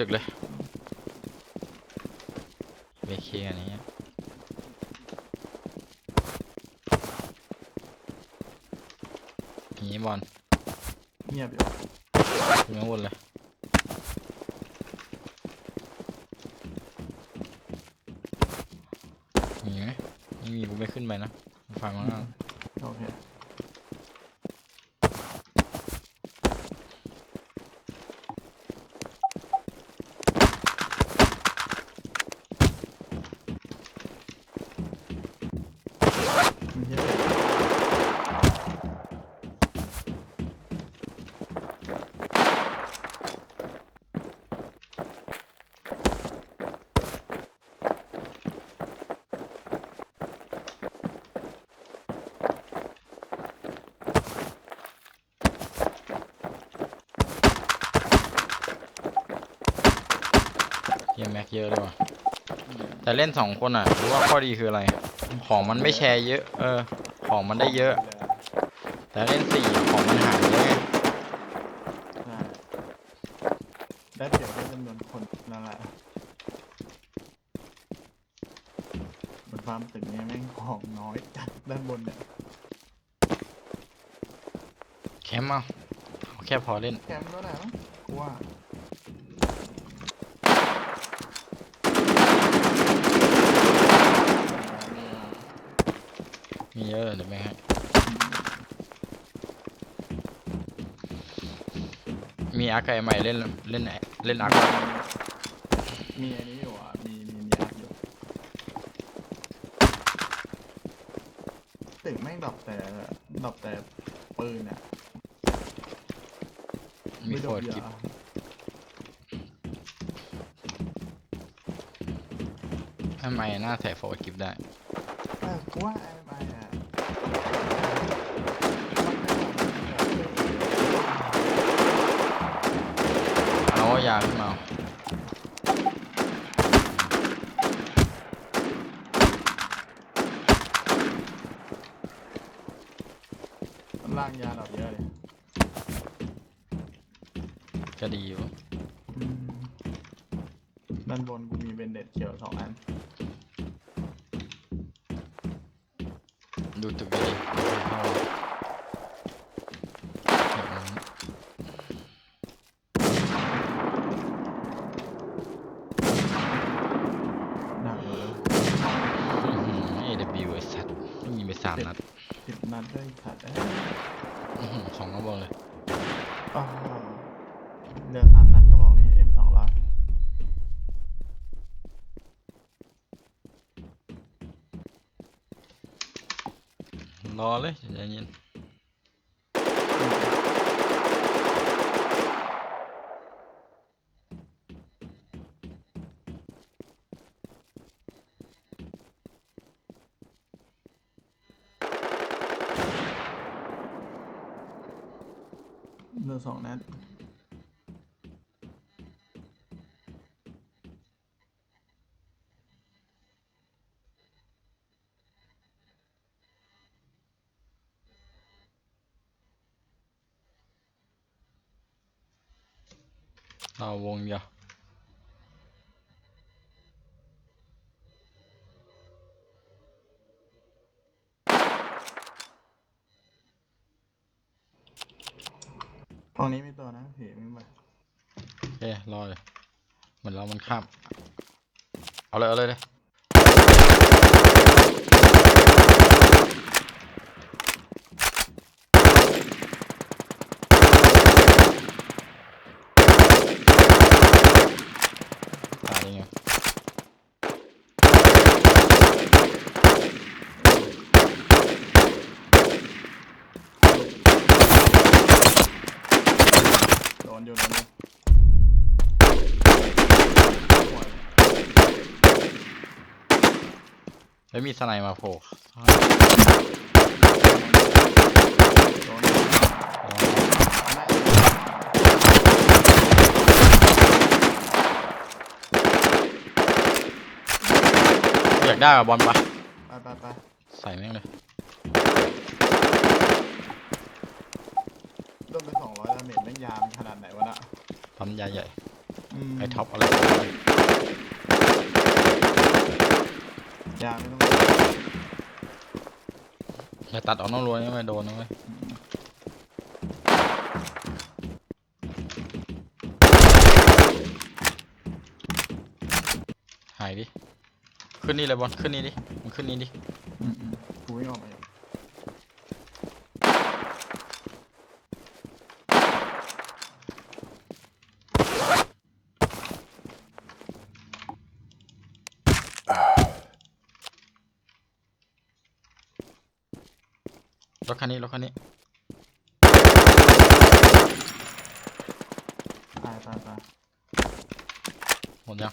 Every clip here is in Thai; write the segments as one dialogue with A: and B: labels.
A: ตึกเลยเบเคอันนี้หนีบอล
B: เงียบอยู่
A: ขึ้นข้างบนเลยหนีไหมไม่มีกูไม่ขึ้นไปนะฟังข้างล่าง
B: โอเค
A: กเยอะเลยว่ะแต่เล่นสองคนอะรู้ว่าข้อดีคืออะไร ของมันไม่แชร์เยอะ เออ ของมันได้เยอะ แต่เล่นสี่ของมันหายเยอะไง
B: ใช่ได้เปรียบด้วยจำนวนคนนั่นแหละบนฟาร์มตึกเนี้ยแม่งของน้อยจัดด้านบนเนี่ย
A: แคมป์เอาเอาแค่พอเล่น
B: แคมป์ก็ได้มั้งกูว่า
A: มี เยอะเดี๋ยวไม่ให้มีอาร์คไอใหม่เล่นเล่นเล่นอาร์ค
B: มีอันนี้อยู่อะ มีมีมีอัพอยู่ตึกแม่งดรอปแต่ดรอปแต่ปืนอะ
A: มี
B: ไม่
A: โค
B: ดรอ
A: ด
B: ป
A: กิฟ
B: ยา
A: ทำไมหน้าใส่โฟดกิฟได้
B: เออกูว่าไอ้ไอ้อะ
A: เอายาขึ้นมาเอา
B: มันล่างยาดรอปเยอะเลย
A: ก็ดีอยู่
B: อืมด้านบนกูมีเบนเด็ดเขียวสองอัน
A: ดูตึกดีๆไม่เคยเข้าแบบนั้น
B: หนักเลย
A: อื้อหือ AW ไอ้สัตว์ยิงไปสามนัด
B: สิบนัดด้วยขัดเอ้ย
A: อื้อหือของก็บอกเลย
B: อ้าเดือสามนัดก็บอกนี้ M สองร้อย
A: รอเลยใจเย็น
B: เดือสองนัด
A: เราวงเดียว
B: ตร งนี้มีตัวนะผีไม่มา
A: โอเครอเลยเหมือนเรามันข้าม เอาเลยเอาเลยเลยตายยังไง
B: โดนอยู่โดนอยู่หัว
A: แล้ว มีสไนมาโผล่
B: โดนอยู่
A: อ๋ออยากได้กับบอลปะ
B: ไปไปไป
A: ใส่แม่งเลย
B: โดนไปสองร้อยดาเมจแม่งยามขนาดไหนวะน่ะ
A: ปั๊มยาใหญ่
B: อม
A: ไอท็อปอะไร
B: ยาไม่ต้อง
A: อย่าตัดออกนอกรั้วนี่ไม่โดนนะเว้ยหายดิ ขึ้นนี่เลยบอลขึ้นนี่ดิมันขึ้นนี่ดิ
B: อืมอืมกูวิ่งออกไปอยู่
A: รถคันนี้รถคันนี้
B: ตายตายตาย
A: หมดยัง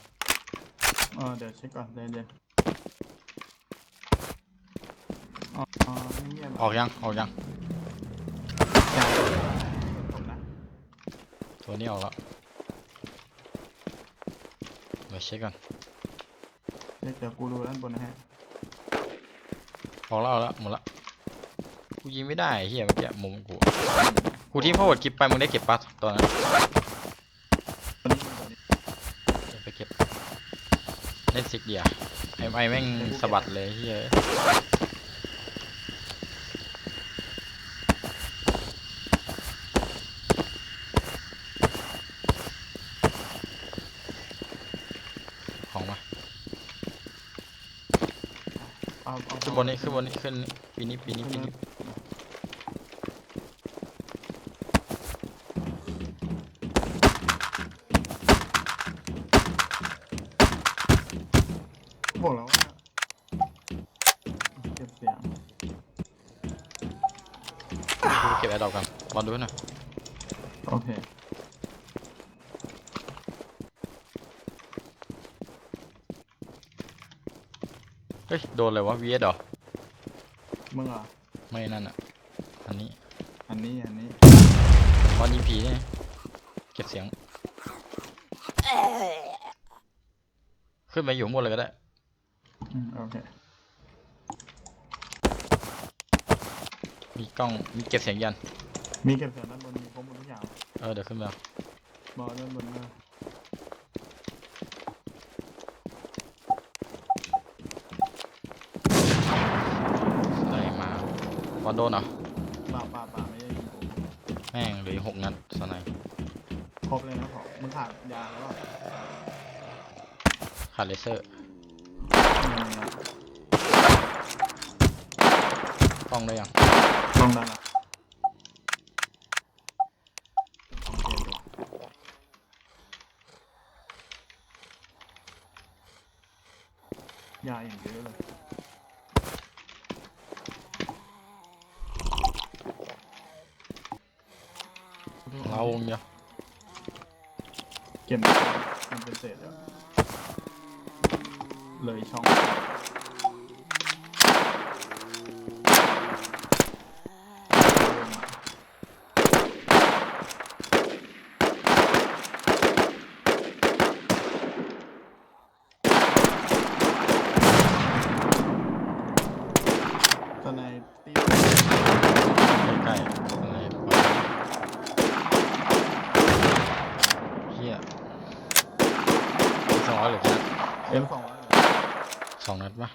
B: เออเดี๋ยวเช็คก่อนเดี๋ยวเดี๋ยวอ๋ออ๋อเงียบๆ
A: ออกยังออกยัง
B: ยาผมนะ
A: ตัวนี้ออกแล้วเดี๋ยวเช็คก่อน
B: เดี๋ยวเดี๋ยวกูดูด้านบนนะฮะ
A: ออกแล้วออกแล้วหมดละ กูยิงไม่ได้ไอ้เฮียเมื่อกี้มุมกูกูทิ้งพาวเวิร์ดคลิปไปมึงได้เก็บปะตอนนั้น
B: ตอนนี้ตอนนี้
A: เดี๋ยวไปเก็บเล่นซิกเดียไอ้ไอ้แม่งสะบัดเลยเฮียของมา
B: เอาเอา
A: ขึ้นบนนี้ขึ้นบนนี้ขึ้นปีนี้ปีนี้ปีนี้
B: บอกแล้วว่าเก็บเสียง
A: กูเก็บแอร์ดรอปกันบอลดูหน่อย
B: โอเค
A: เฮ้ยโดนเลยวะวีเอสเหรอ
B: มึงเหรอ
A: ไม่นั่นอะอันนี้
B: อันนี้อันนี้
A: บอลยิงผีเนี่ยเก็บเสียง ขึ้นไปอยู่ข้างบนเลยก็ได้
B: อืมโอเค
A: มีกล้อง มีเก็บเสียงยัน
B: มีเก็บเสียงด้านบนมีครบหมดทุกอย่าง
A: เออเดี๋ยวขึ้นมา
B: บอลด้านบนมา
A: ได้มาบอลโดนเหรอ
B: ป่าป่าป่าไม่ได้ยิงกู
A: แม่งเหลืออกหกนัดสไนป์
B: ครบเลยนะขอมึงขาดยาแล้วอะ
A: ขาดเลเซอร์กล้องได้ยัง
B: ตรงนั้นละโอเคยาอย่างเยอะเลย
A: เราวงเดียว
B: เก็บมันเป็นเศษแล้วเลยช่องตอนในตี
A: ใกล้ๆสไนป์เฮียสองร้อยเหรือแค่
B: เอ็มสองร้อย
A: สองนัด ปะ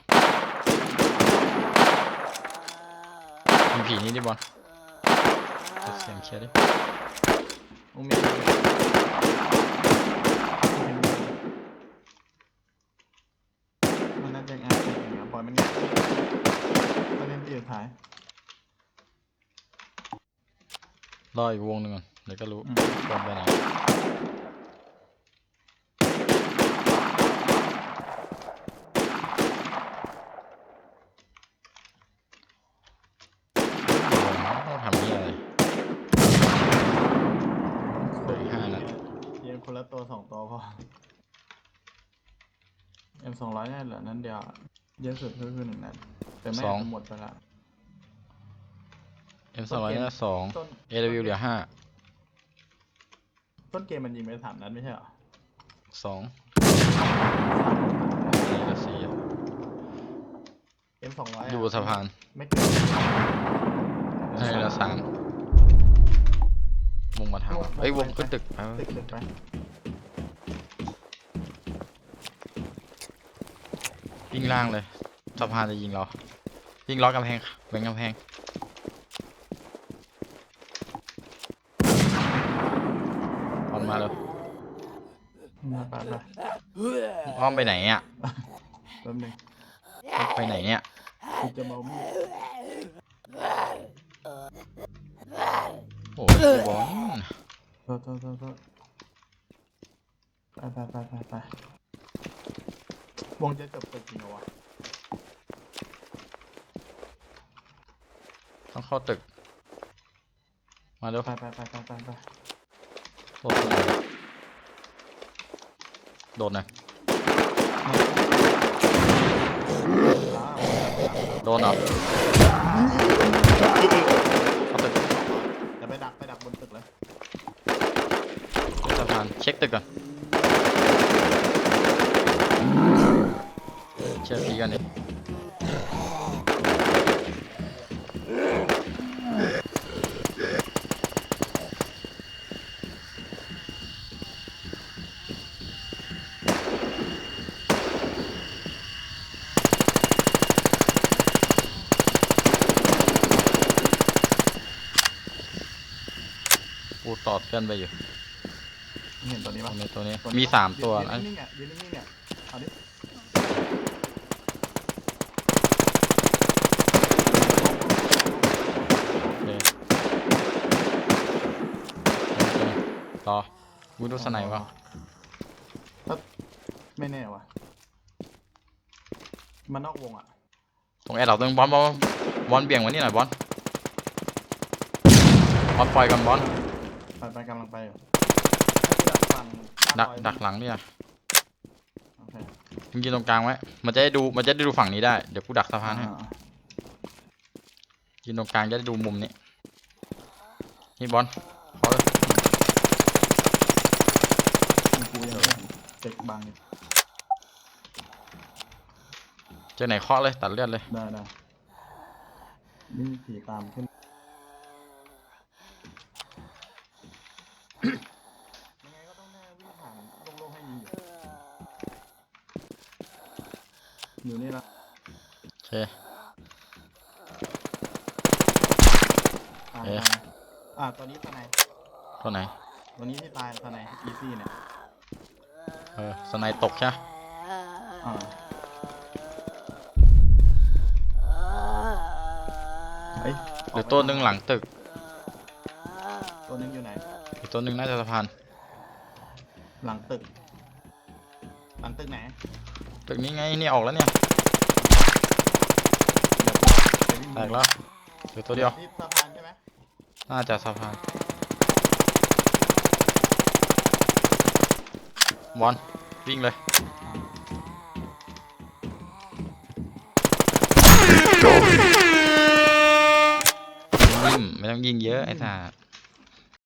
A: ยิงผีนี่ดิบอลเก็บเสียงเคลียร์ดิ
B: มึงมีมันน่าจะงานเป็นอย่างเงี้ยปล่อยมันเนี่ยตอนนี้ตีสุดท้าย
A: รออีกวงหนึ่งก่อนเดี๋ยวก็รู้
B: อืม
A: บอลไปไหนต้องทำนี่อะไร เหลืออีกห้านัด
B: เย็นคนละตัวสองตัวพอเอ็ม สองร้อยเนี่ยเหลือนั่นเดียวอะเยอะสุดก็คือหนึ่งนัดแต่ไม่
A: สอง
B: จะหมดไปละ
A: เอ็มสองร้อยน่าสอง
B: ต้น
A: AW เหลือห้า
B: ต้นเกมมันยิงไปสามนัดไม่ใช่เหรอ
A: สองนี่ก็สี่อะ
B: เอ็มสองร้อย
A: อยู่บนสะพาน
B: ไม่เกิน
A: ให้เหลือสามวงมาทางเอ้ยวงขึ้นตึกไป
B: ตึกตึกไป
A: วิ่งล่างเลยสะพานจะยิงเราวิ่งล้อกกำแพงเว้งกำแพงออนมาเลย
B: มาไปไป
A: อ้อมไปไหนอะ
B: แป๊บนึง
A: ไปไหนเนี่ย
B: กูจะเมามีด
A: โอ้ยบอล
B: โทษโทษโทษโทษไปไปไปไปไป วงจะจบตึกจริงเหรอวะ
A: ต้องเข้าตึก มาเร็ว
B: ไปไปไปไปไปไป
A: โดดหน่อยโดดหน่อย
B: อ้าว
A: โดนเหรอเข้าตึก
B: จะไปดักไปดักบนตึกเลย
A: ขึ้นสะพานเช็คตึกก่อน ช็คทีกันดิกูตอดเพื่อนไปอยู่
B: เห็นตัวนี้
A: ตร
B: ปะ
A: งนี้ตัวนี้
B: ตัว
A: มี
B: ปะ
A: สามตัว
B: ยืน
A: นะ
B: นิ่งๆอะยืนนิ่งๆอะเอาดิ
A: โอเค ต่อกูดูสไนวะ
B: ไม่แน่ว่ะมันนอกวงอะ
A: ตรงแอร์เราตรงบอลบอลบอลเบี่ยงมานี่หน่อยบอลบอลปล่อยกันบอล
B: ไปไปกำลังไปอยู่ฝั่ง
A: ดัก
B: ซอย
A: ดักหลังเนี่ย
B: โอเค
A: มึงยืนตรงกลางไว้ มันจะได้ดู มันจะได้ดูฝั่งนี้ได้ เดี๋ยวกูดักสะพานให้
B: อ่า
A: ยืนตรงกลางจะได้ดูมุมนี้ นี่บอลขอ เลย
B: มีกูยังไม่เจ็กบังอยู่
A: เจอไหนเคาะเลยตัดเลือดเลย
B: ได้ได้นี่มีผีตามขึ้นยังไงก็ต้องแน่วิ่งผ่านโล่งๆให้ยิงอยู่อยู่นี่ละ
A: โอเค
B: ตาย
A: เอ๊ะ
B: ตายอ่าตัวนี้ตัวไหน
A: ตัวไหน
B: ตัวนี้ที่ตายตัวไหน อีซี่เนี่ย
A: เออสไนตกใช่ไหม
B: อ่าเฮ้ย
A: หรือตัวหนึ่งหลังตึก
B: ตัวนึงอยู่ไหน
A: หรือตัวหนึ่งน่าจะสะพาน
B: หลังตึก หลังตึกไหน
A: ตึกนี้ไงนี่ออกแล้วเนี่ย
B: เดี๋ยววิ่ง
A: แตกแล้วเหลือตัวเดียว
B: ที่สะพานใช่ไหม
A: น่าจะสะพาน บอลวิ่งเลยนิ่มไม่ต้องยิงเยอะไอ้สัส